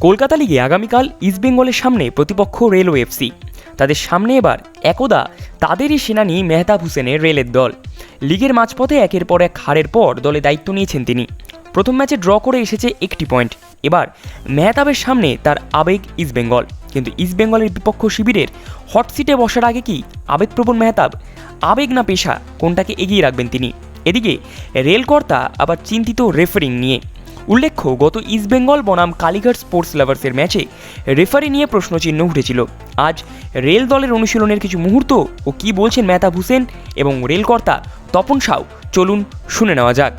কলকাতা লিগে আগামীকাল ইস্টবেঙ্গলের সামনে প্রতিপক্ষ রেলওয়ে এফসি তাদের সামনে এবার একদা তাদেরই সেনানি মেহতাব হোসেনের রেলের দল। লিগের মাঝপথে একের পর এক হারের পর দলে দায়িত্ব নিয়েছেন তিনি। প্রথম ম্যাচে ড্র করে এসেছে একটি পয়েন্ট। এবার মেহতাবের সামনে তার আবেগ ইস্টবেঙ্গল কিন্তু ইস্টবেঙ্গলের বিপক্ষ শিবিরের হট সিটে বসার আগে কি আবেগপ্রবণ মেহতাব? আবেগ না পেশা, কোনটাকে এগিয়ে রাখবেন তিনি? এদিকে রেলকর্তা আবার চিন্তিত রেফারিং নিয়ে। উল্লেখ্য, গত ইস্টবেঙ্গল বনাম কালীঘাট স্পোর্টস লাভার্সের ম্যাচে রেফারি নিয়ে প্রশ্নচিহ্ন উঠেছিল। আজ রেল দলের অনুশীলনের কিছু মুহূর্ত ও কি বলছেন মেহতাব হুসেন এবং রেলকর্তা তপন সাউ, চলুন শুনে নেওয়া যাক।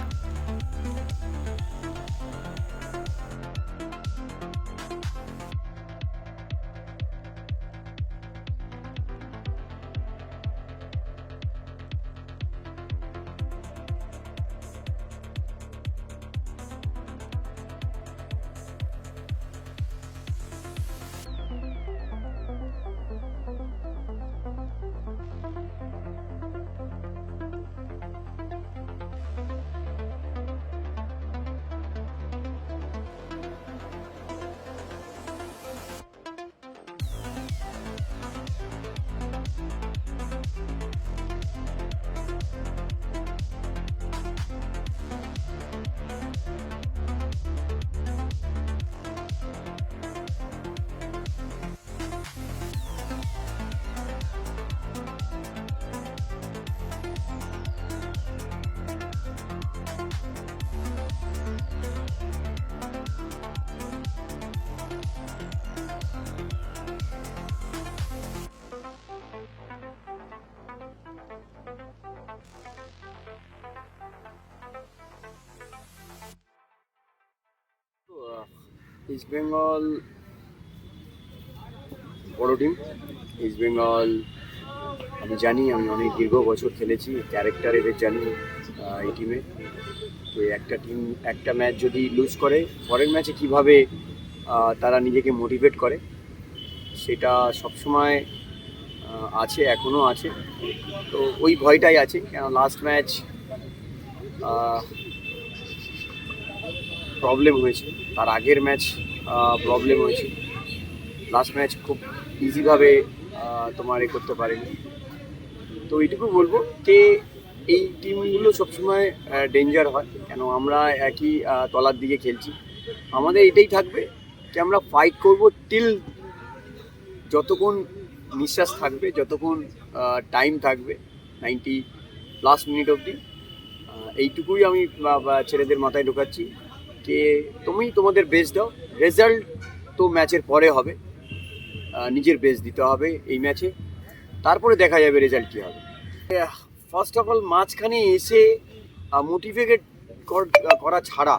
ইস্ট বেঙ্গল বড় টিম ইস্ট বেঙ্গল আমি জানি, আমি অনেক দীর্ঘ বছর খেলেছি ক্যারেক্টার এদের জানি এই টিমে তো একটা টিম একটা ম্যাচ যদি লুজ করে, পরের ম্যাচে কীভাবে তারা নিজেকে মোটিভেট করে, সেটা সবসময় আছে এখনও আছে। তো ওই ভয়টাই আছে কেন লাস্ট ম্যাচ প্রবলেম হয়েছে। তার আগের ম্যাচ প্রবলেম হয়েছে। লাস্ট ম্যাচ খুব ইজিভাবে তোমার এ করতে পারেনি। তো এইটুকু বলব যে, এই টিমগুলো সবসময় ডেঞ্জার হয়। কেন? আমরা একই তলার দিকে খেলছি। আমাদের এটাই থাকবে যে, আমরা ফাইট করব টিল যতক্ষণ নিঃশ্বাস থাকবে, যতক্ষণ টাইম থাকবে নাইনটি প্লাস মিনিট অবধি। এইটুকুই আমি ছেলেদের মাথায় ঢোকাচ্ছি। যে তুমি তোমাদের বেস্ট দাও। রেজাল্ট তো ম্যাচের পরে হবে। নিজের বেস্ট দিতে হবে এই ম্যাচে তারপরে দেখা যাবে রেজাল্ট কী হবে। ফার্স্ট অফ অল মাঝখানে এসে মোটিভেটেড করা ছাড়া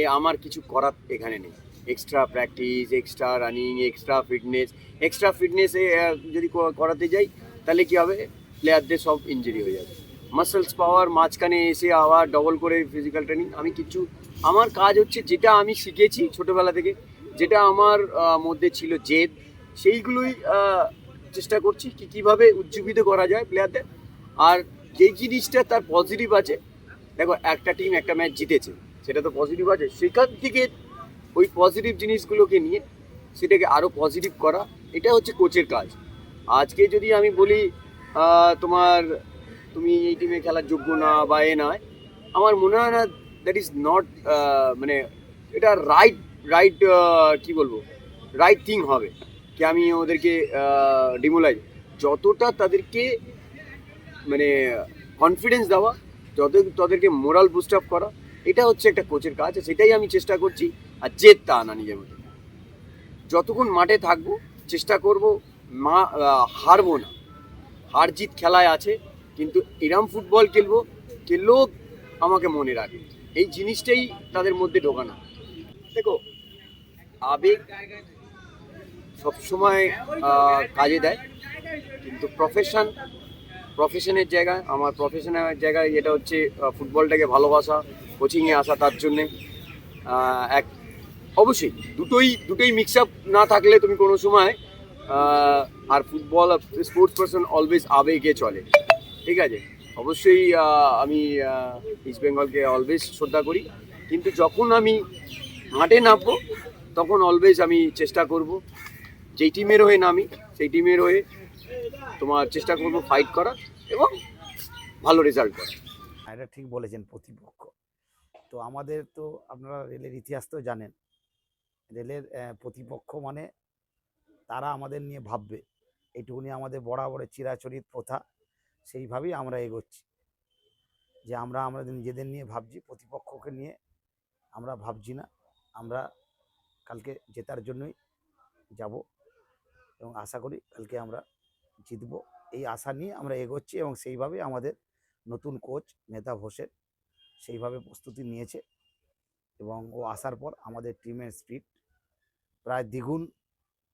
এ আমার কিছু করার এখানে নেই। Extra practice extra running extra fitness extra ফিটনেসে যদি করাতে যাই, তাহলে কী হবে? প্লেয়ারদের সব ইঞ্জুরি হয়ে যাবে। মাসেলস পাওয়ার মাঝখানে এসে আবার ডবল করে ফিজিক্যাল ট্রেনিং আমি কিছু আমার কাজ হচ্ছে যেটা আমি শিখেছি ছোটোবেলা থেকে, যেটা আমার মধ্যে ছিল জেদ, সেইগুলোই চেষ্টা করছি কি কীভাবে উজ্জীবিত করা যায় প্লেয়ারদের আর যেই জিনিসটা তার পজিটিভ আছে, দেখো একটা টিম একটা ম্যাচ জিতেছে, সেটা তো পজিটিভ আছে, সেখান থেকে ওই পজিটিভ জিনিসগুলোকে নিয়ে সেটাকে আরও পজিটিভ করা, এটা হচ্ছে কোচের কাজ। আজকে যদি আমি বলি তোমার, তুমি এই টিমে খেলার যোগ্য না বা এ নয়, আমার মনে হয় না দ্যাট ইজ নট মানে এটা রাইট রাইট কি বলব? রাইট থিং হবে। কি আমি ওদেরকে ডিমোলাইজ যতটা তাদেরকে মানে কনফিডেন্স দেওয়া যত তাদেরকে মোরাল বুস্ট আপ করা, এটা হচ্ছে একটা কোচের কাজ সেটাই আমি চেষ্টা করছি, আর জেদ তা আনা নিজের মধ্যে। যতক্ষণ মাঠে থাকব, চেষ্টা করব, মা হারবো না। হার জিত খেলায় আছে, কিন্তু এরম ফুটবল খেলব, খেললেও আমাকে মনে রাখে। এই জিনিসটাই তাদের মধ্যে ঢোকানো। দেখো, আবেগ সবসময় কাজে দেয়। কিন্তু প্রফেশন প্রফেশনের জায়গায় আমার প্রফেশনের জায়গায় যেটা হচ্ছে ফুটবলটাকে ভালোবাসা কোচিংয়ে আসা তার জন্যে। এক, অবশ্যই দুটোই দুটোই মিক্স আপ না থাকলে তুমি কোনো সময় আর ফুটবল স্পোর্টস পার্সন অলওয়েজ আবেগে চলে। ঠিক আছে? অবশ্যই আমি ইস্ট বেঙ্গলকে অলওয়েজ শ্রদ্ধা করি। কিন্তু যখন আমি মাঠে নামবো তখন অলওয়েজ আমি চেষ্টা করব যেই টিমের হয়ে নামি সেই টিমের হয়ে তোমার চেষ্টা করব ফাইট করা এবং ভালো রেজাল্ট করা হ্যাঁ, এটা ঠিক বলেছেন প্রতিপক্ষ। তো আমাদের তো আপনারা রেলের ইতিহাস তো জানেন। রেলের প্রতিপক্ষ মানে তারা আমাদের নিয়ে ভাববে। এইটুকুনি আমাদের বরাবরের চিরাচরিত প্রথা। সেইভাবেই আমরা এগোচ্ছি। যে আমরা আমাদের নিজেদের নিয়ে ভাবছি, প্রতিপক্ষকে নিয়ে আমরা ভাবছি না। আমরা কালকে জেতার জন্যই যাব এবং আশা করি কালকে আমরা জিতব। এই আশা নিয়ে আমরা এগোচ্ছি এবং সেইভাবেই আমাদের নতুন কোচ মেধা হোসেন সেইভাবে প্রস্তুতি নিয়েছে এবং ও আসার পর আমাদের টিমের স্পিড প্রায় দ্বিগুণ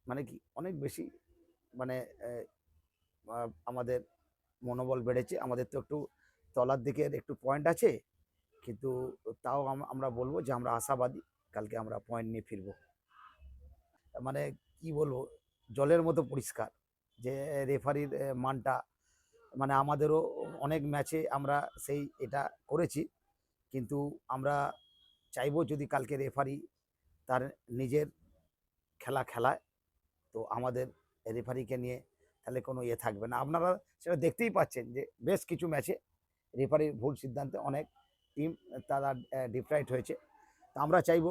মানে কি অনেক বেশি মানে আমাদের মনোবল বেড়েছে। আমাদের তো একটু তলার দিকের একটু পয়েন্ট আছে, কিন্তু তাও আমরা বলব যে আমরা আশাবাদী, কালকে আমরা পয়েন্ট নিয়ে ফিরবো। মানে কি বলব, জলের মতো পরিষ্কার, যে রেফারির মানটা মানে আমাদেরও অনেক ম্যাচে আমরা সেই এটা করেছি, কিন্তু আমরা চাইব যদি কালকে রেফারি তার নিজের খেলা খেলায়, তো আমাদের রেফারিকে নিয়ে তাহলে কোনো ইয়ে থাকবে না। আপনারা সেটা দেখতেই পাচ্ছেন যে বেশ কিছু ম্যাচে রেফারির ভুল সিদ্ধান্তে অনেক টিম তারা ডিফ্রাইট হয়েছে। তা আমরা চাইব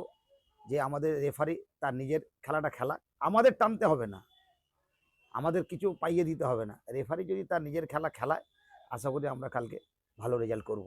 যে আমাদের রেফারি তার নিজের খেলাটা খেলা। আমাদের টানতে হবে না। আমাদের কিছু পাইয়ে দিতে হবে না। রেফারি যদি তার নিজের খেলা খেলায়, আশা করি আমরা কালকে ভালো রেজাল্ট করব।